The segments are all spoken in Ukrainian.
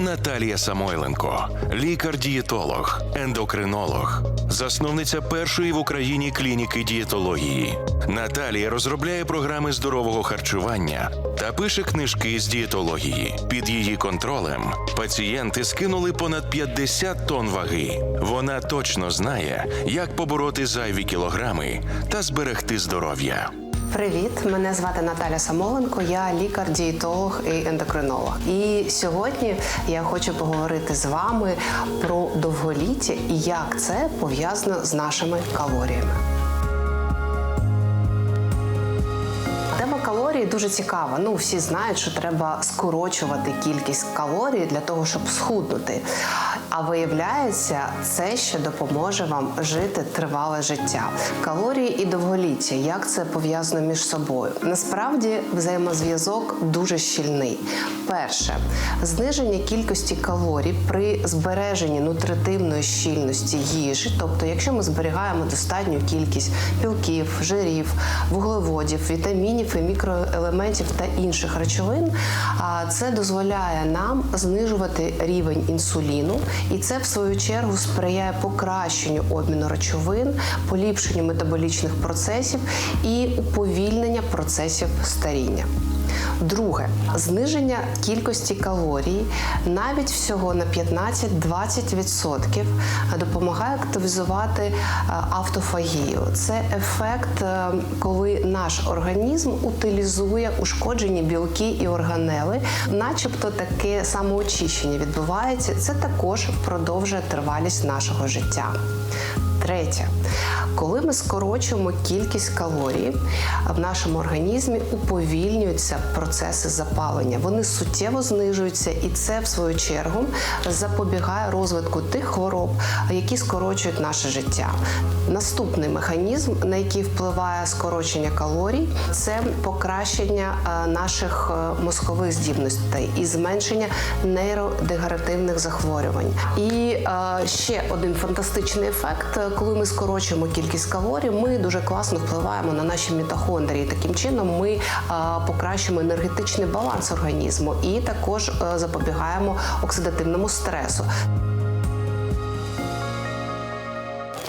Наталія Самойленко, лікар-дієтолог, ендокринолог, засновниця першої в Україні клініки дієтології. Наталія розробляє програми здорового харчування та пише книжки з дієтології. Під її контролем пацієнти скинули понад 50 тонн ваги. Вона точно знає, як побороти зайві кілограми та зберегти здоров'я. Привіт, мене звати Наталя Самоленко, я лікар-дієтолог і ендокринолог. І сьогодні я хочу поговорити з вами про довголіття і як це пов'язано з нашими калоріями. Тема калорій дуже цікава. Ну, всі знають, що треба скорочувати кількість калорій для того, щоб схуднути. А виявляється, це ще допоможе вам жити тривале життя. Калорії і довголіття, як це пов'язано між собою? Насправді взаємозв'язок дуже щільний. Перше, зниження кількості калорій при збереженні нутритивної щільності їжі, тобто, якщо ми зберігаємо достатню кількість білків, жирів, вуглеводів, вітамінів і мікроелементів та інших речовин, це дозволяє нам знижувати рівень інсуліну, і це в свою чергу сприяє покращенню обміну речовин, поліпшенню метаболічних процесів і уповільнення процесів старіння. Друге, зниження кількості калорій навіть всього на 15-20% допомагає активізувати е, автофагію. Це ефект, е, коли наш організм утилізує ушкоджені білки і органели, начебто таке самоочищення відбувається. Це також продовжує тривалість нашого життя. Третє, коли ми скорочуємо кількість калорій, в нашому організмі уповільнюються процеси запалення. Вони суттєво знижуються, і це, в свою чергу, запобігає розвитку тих хвороб, які скорочують наше життя. Наступний механізм, на який впливає скорочення калорій, це покращення е, наших е, мозкових здібностей і зменшення нейродегеративних захворювань. І е, ще один фантастичний ефект, коли ми скорочуємо кількість калорій, ми дуже класно впливаємо на наші мітохондрії. Таким чином ми покращимо покращуємо енергетичний баланс організму і також е, запобігаємо оксидативному стресу.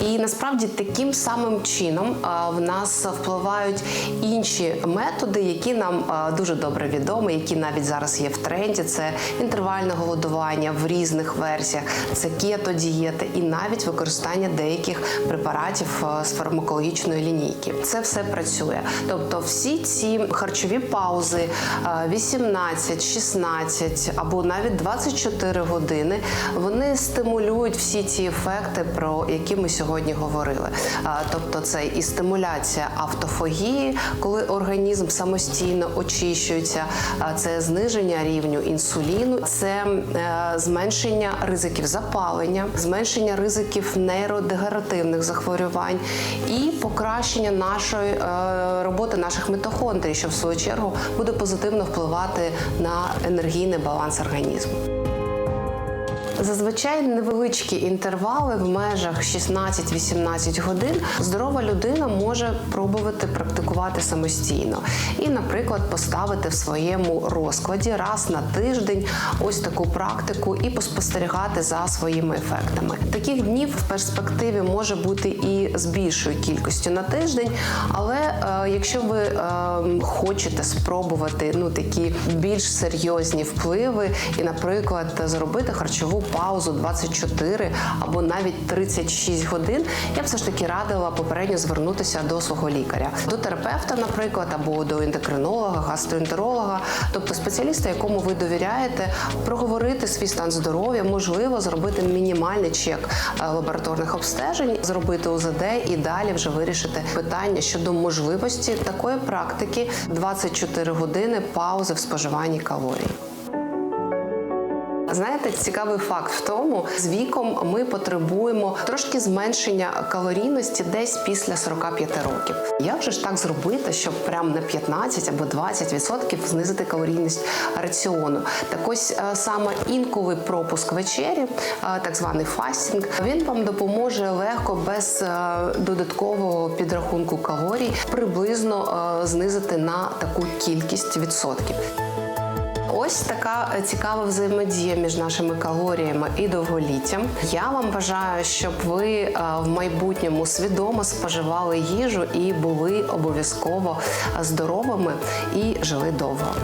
І насправді таким самим чином в нас впливають інші методи, які нам дуже добре відомі, які навіть зараз є в тренді. Це інтервальне голодування в різних версіях, це кето-дієти і навіть використання деяких препаратів з фармакологічної лінійки. Це все працює. Тобто, всі ці харчові паузи а, 18, 16 або навіть 24 години вони стимулюють всі ці ефекти, про які ми сьогодні говорили. Тобто, це і стимуляція автофагії, коли організм самостійно очищується, це зниження рівню інсуліну, це е, зменшення ризиків запалення, зменшення ризиків нейродегеративних захворювань і покращення нашої е, роботи наших мітохондрій, що в свою чергу буде позитивно впливати на енергійний баланс організму. Зазвичай невеличкі інтервали в межах 16-18 годин здорова людина може пробувати практикувати самостійно і, наприклад, поставити в своєму розкладі раз на тиждень ось таку практику і поспостерігати за своїми ефектами. Таких днів в перспективі може бути і з більшою кількістю на тиждень, але е, якщо ви е, хочете спробувати ну такі більш серйозні впливи, і, наприклад, зробити харчову паузу 24 або навіть 36 годин, я б все ж таки радила попередньо звернутися до свого лікаря, до терапевта, наприклад, або до ендокринолога, гастроентеролога, тобто спеціаліста, якому ви довіряєте, проговорити свій стан здоров'я, можливо, зробити мінімальний чек е, лабораторних обстежень, зробити УЗД і далі вже вирішити питання щодо можливості такої практики 24 години паузи в споживанні калорій. Знаєте, цікавий факт в тому, з віком ми потребуємо трошки зменшення калорійності десь після 45 років. Як же ж так зробити, щоб прям на 15 або 20% знизити калорійність раціону? Так ось е, саме інковий пропуск вечері, е, так званий фастінг, він вам допоможе легко без е, додаткового підрахунку калорій приблизно знизити на таку кількість відсотків. Ось така е, цікава взаємодія між нашими калоріями і довголіттям. Я вам бажаю, щоб ви е, в майбутньому свідомо споживали їжу і були обов'язково здоровими і жили довго.